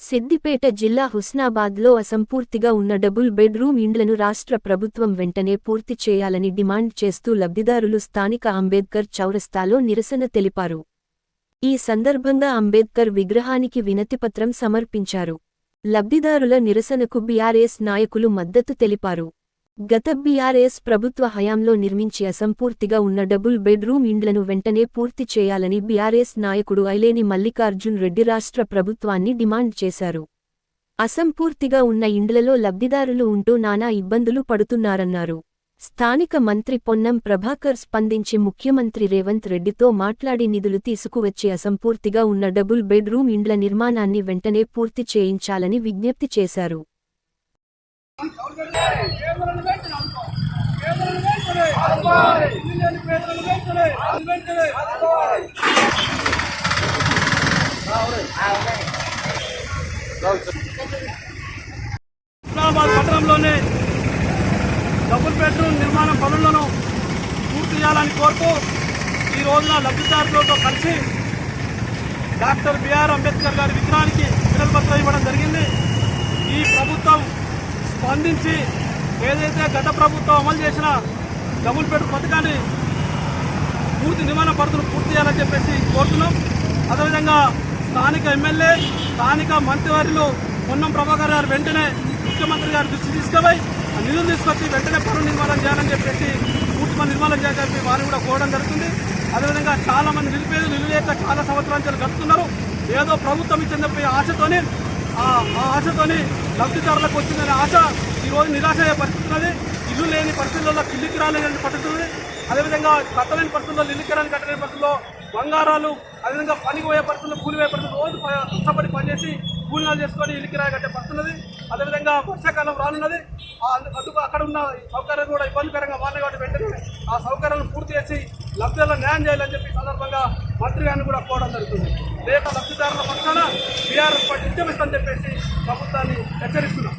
సిద్దిపేట జిల్లా హుస్నాబాద్లో అసంపూర్తిగా ఉన్న డబుల్ బెడ్రూమ్ ఇండ్లను రాష్ట్ర ప్రభుత్వం వెంటనే పూర్తి చేయాలని డిమాండ్ చేస్తూ లబ్ధిదారులు స్థానిక అంబేద్కర్ చౌరస్తాలో నిరసన తెలిపారు. ఈ సందర్భంగా అంబేద్కర్ విగ్రహానికి వినతిపత్రం సమర్పించారు. లబ్ధిదారుల నిరసనకు బీఆర్ఎస్ నాయకులు మద్దతు తెలిపారు. గత బీఆర్ఎస్ ప్రభుత్వ హయాంలో నిర్మించి అసంపూర్తిగా ఉన్న డబుల్ బెడ్రూమ్ ఇండ్లను వెంటనే పూర్తి చేయాలని బీఆర్ఎస్ నాయకుడు ఐలేని మల్లికార్జున్ రెడ్డి రాష్ట్ర ప్రభుత్వాన్ని డిమాండ్ చేశారు. అసంపూర్తిగా ఉన్న ఇండ్లలో లబ్ధిదారులు ఉంటూ నానా ఇబ్బందులు పడుతున్నారన్నారు. స్థానిక మంత్రి పొన్నం ప్రభాకర్ స్పందించి ముఖ్యమంత్రి రేవంత్ రెడ్డితో మాట్లాడి నిధులు తీసుకువచ్చి అసంపూర్తిగా ఉన్న డబుల్ బెడ్రూమ్ ఇండ్ల నిర్మాణాన్ని వెంటనే పూర్తి చేయించాలని విజ్ఞప్తి చేశారు పేదలను వెంటనే అనుకో. పేదలను వెంటనే. ఇల్లు లేని పేదలను వెంటనే. అది వెంటనే. ఇస్లామాబాద్ పట్టణంలోనే డబుల్ బెడ్రూమ్ నిర్మాణం పనులను పూర్తి చేయాలని కోరుతూ ఈ రోజున లబ్ధిదారులతో కలిసి డాక్టర్ బిఆర్ అంబేద్కర్ గారి విగ్రహానికి వినతిపత్రం ఇవ్వడం జరిగింది. ఈ ప్రభుత్వం స్పందించి ఏదైతే గత ప్రభుత్వం అమలు చేసిన డబుల్ బెడ్రూమ్ పథకాన్ని పూర్తి నిర్మాణ పద్ధతులు పూర్తి చేయాలని చెప్పేసి కోరుతున్నాం. అదేవిధంగా స్థానిక ఎమ్మెల్యే స్థానిక మంత్రివర్యులు పొన్నం ప్రభాకర్ గారు వెంటనే ముఖ్యమంత్రి గారు దృష్టి తీసుకుపోయి నిధులు తీసుకొచ్చి వెంటనే పనులు నిర్మాణం చేయాలని చెప్పేసి పూర్తి పని నిర్మాణం చేయాలని వారిని కూడా కోరడం జరుగుతుంది. అదేవిధంగా చాలా మంది నిలిపేది నిలువేక చాలా సంవత్సరాలు గడుపుతున్నారు. ఏదో ప్రభుత్వం ఇచ్చిన ఆశతోనే ఆశతోని ఆ ఆశతోని లబ్ధిదారులకు వచ్చిందనే ఆశ ఈరోజు నిరాశ అయ్యే పరిస్థితి ఉన్నది. ఇల్లు లేని పరిస్థితుల్లో ఇల్లుకి రాలేని పరిస్థితి అదేవిధంగా కట్టలేని పరిస్థితుల్లో నిలికిరాని కట్టలేని పరిస్థితుల్లో బంగారాలు అదేవిధంగా పనికి పోయే పరిస్థితుల్లో కూలిపోయే పరిస్థితులు రోజు కష్టపడి పనిచేసి కూలినాలు చేసుకొని ఇల్లుకి రాయి కట్టే పరిస్థితి అదేవిధంగా వర్షాకాలం రానున్నది. అందుకు అక్కడ ఉన్న సౌకర్యాలు కూడా ఇబ్బందికరంగా మారినాయి కాబట్టి వెంటనే ఆ సౌకర్యాలను పూర్తి చేసి లబ్ధిదారులకు న్యాయం చేయాలని చెప్పి సందర్భంగా మంత్రి గారిని కూడా కోరడం జరుగుతుంది. లేక లబ్ధిదారుల పక్షాన బీఆర్ఎస్ పార్టీ ఉద్యమిస్తుందని చెప్పేసి ప్రభుత్వాన్ని హెచ్చరిస్తున్నాం.